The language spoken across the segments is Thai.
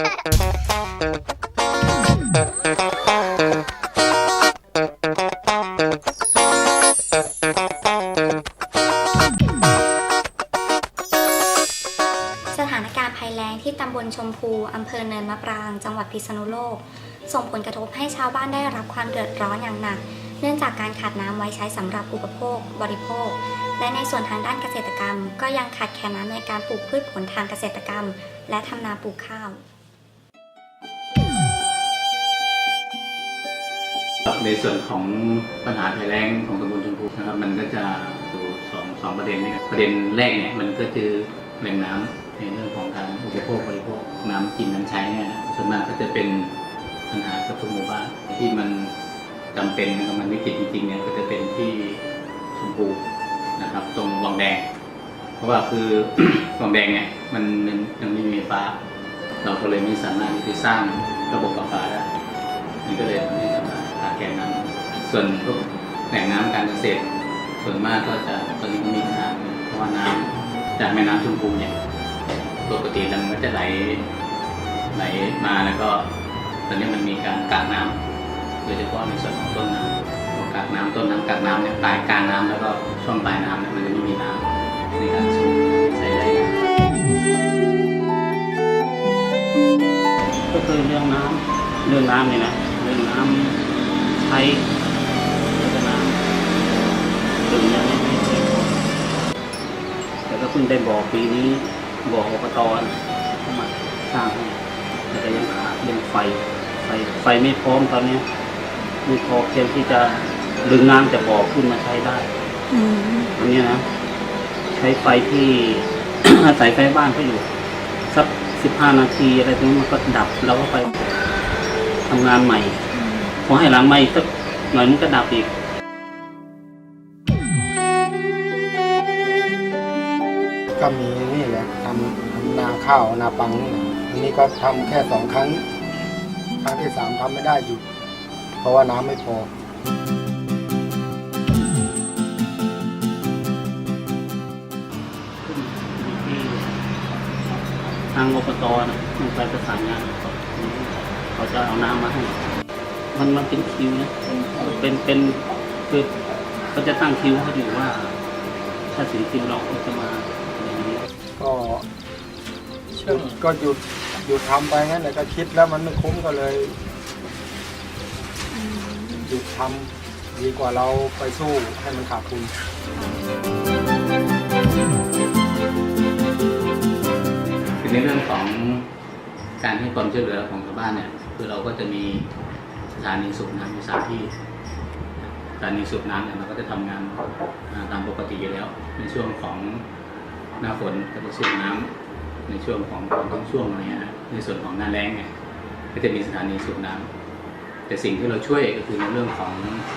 สถานการณ์ภัยแล้งที่ตำบลชมพูอำเภอเนินมะปราง จังหวัดพิษณุโลก ส่งผลกระทบให้ชาวบ้านได้รับความเดือดร้อนอย่างหนัก เนื่องจากการขาดน้ำไว้ใช้สำหรับอุปโภค บริโภค และในส่วนทางด้านเกษตรกรรม ก็ยังขาดแคลนน้ำในการปลูกพืชผลทางเกษตรกรรม และทำนาปลูกข้าว ในส่วนของปัญหาภัยแล้งของตำบลชมพูนะครับมันก็จะดูสองสองประเด็นนี้ครับประเด็นแรกเนี่ยมันก็คือแหล่งน้ำในเรื่องของการอุปโภคบริโภคน้ำกินน้ำใช้เนี่ยนะส่วนมากก็จะเป็นปัญหากับทุกหมู่บ้านที่มันจำเป็นนะครับมันวิกฤตจริงๆเนี่ยก็จะเป็นที่ชมพูนะครับ ตรงวังแดง เพราะว่าคือวังแดงเนี่ยมันมันยังไม่มีไฟฟ้า เราก็เลยไม่สามารถที่จะสร้างระบบประปาได้มันก็เลยทำให้ แคลนน้ำส่วนพวกแหล่งน้ำการเกษตร ส่วนมากก็จะตอนนี้ก็มีปัญหาเพราะว่าน้ำจากแม่น้ำชุมพูเนี่ยปกติมันก็จะไหลไหลมาแล้วก็ ตอนนี้มันมีการกักน้ำโดยเฉพาะในส่วนของต้นน้ำพอกักน้ำต้นน้ำกักน้ำเนี่ยปลายกลางน้ำแล้วก็ช่วงปลายน้ำเนี่ยมันจะไม่มีน้ำในการสูบใช้ได้ก็คือเรื่องน้ำเรื่องน้ำเนี่ยนะำใช้แล้วก็น้ำดื่มเนี่ยไม่ไม่เพียงพอแต่ก็เพิ่งได้บอกปีนี้บอกอบตนะมาสร้างให้แต่ก็ยังขาดเรื่องไฟไฟไฟไม่พร้อมตอนนี้ไม่พอเพียงที่จะดึงน้ำจากบ่อขึ้นมาใช้ได้ตรงนี้นะใช้ไฟที่ อาศัยไฟบ้านเขาอยู่ สักสิบห้านาทีอะไรตรงนี้มันก็ดับเราก็ไปทำงานใหม่ อให้หลังใหม่สักหน่อยมันก็ดับอีกก็มีนี่แหละทำทำนาข้าวนาปังนี่แหละอันนี้ก็ทำแค่สองครั้ง ครั้งที่สามทำไม่ได้หยุดเพราะว่าน้ำไม่พอที่ทางอบตนะมันไปประสานงานเขาเขาจะเอาน้ำมาให้ มันมันเป็นคิวนะเป็นเป็นคือเขาจะตั้งคิวให้อยู่ว่า ถ้าถึงคิวเราก็จะมาอะไรอย่างนี้ก็หยุดก็หยุดหยุดทำไปงั้นแต่ก็คิดแล้วมันไม่คุ้มก็เลยหยุดทำดีกว่าเราไปสู้ให้มันขาดทุนคือในเรื่องของการให้ความช่วยเหลือของชาวบ้านเนี่ย คือเราก็จะมี สถานีสูบน้ำอยู่สามที่สถานีสูบน้ำเนี่ยเราก็จะทำงานตามปกติอยู่แล้ว ในช่วงของหน้าฝนก็จะสูบน้ำในช่วงของฝนต้นช่วงอะไรเงี้ยนะในส่วนของหน้าแล้งเนี่ยก็จะมีสถานีสูบน้ำแต่สิ่งที่เราช่วยก็คือในเรื่องของ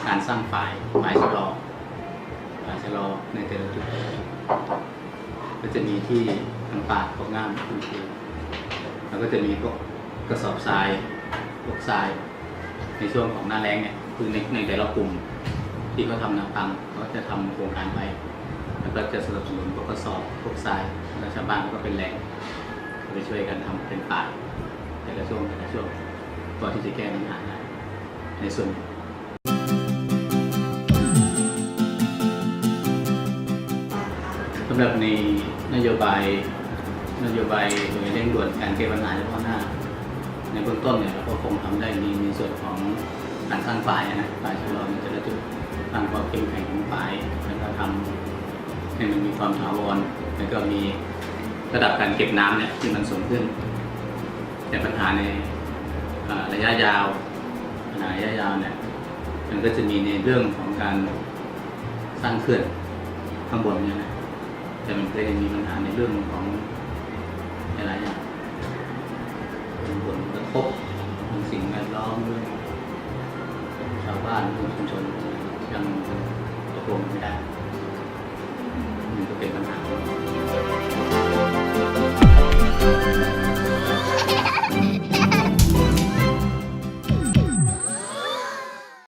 การสร้างฝ่ายฝ่ายชะลอฝ่ายชะลอในแต่ละจุดก็จะมีที่ทางปากของงามคุณครูแล้วก็จะมีพวกกระสอบทรายพวกทราย ในช่วงของหน้าแรงเนี่ยคือในในแต่ละกลุ่มที่เขาทำนาปังเขาจะทำโครงการไปแล้วก็จะสนับสนุนพวกกระสอบพวกทรายแล้วชาวบ้านก็เป็นแรงไปช่วยกันทำเป็นป่าแต่ละช่วงแต่ละช่วงก่อนที่จะแก้ปัญหาได้ในส่วนสำหรับในนโยบายนโยบายโดยเร่งด่วนการแก้ปัญหาเฉพาะหน้า ในเบื้องต้นเนี่ยเราก็คงทำได้ในในส่วนของการสร้างฝ่ายนะฝ่ายชะลอในแต่ละจุดสร้างความเข้มแข็งของฝ่ายแล้วก็ทำให้มันมีความถาวรแล้วก็มีระดับการเก็บน้ำเนี่ยที่มันสูงขึ้น แต่ปัญหาในระยะยาวปัญหาระยะยาวเนี่ยมันก็จะมีในเรื่องของการสร้างเขื่อนข้างบนเนี่ยนะแต่มันก็ยังมีปัญหาในเรื่องของหลายอย่าง พบทางสิ่งแวดล้อมด้วยชาวบ้านเรื่อชุมชนยังตกลงไม่ได้มันก็เป็นปัญหา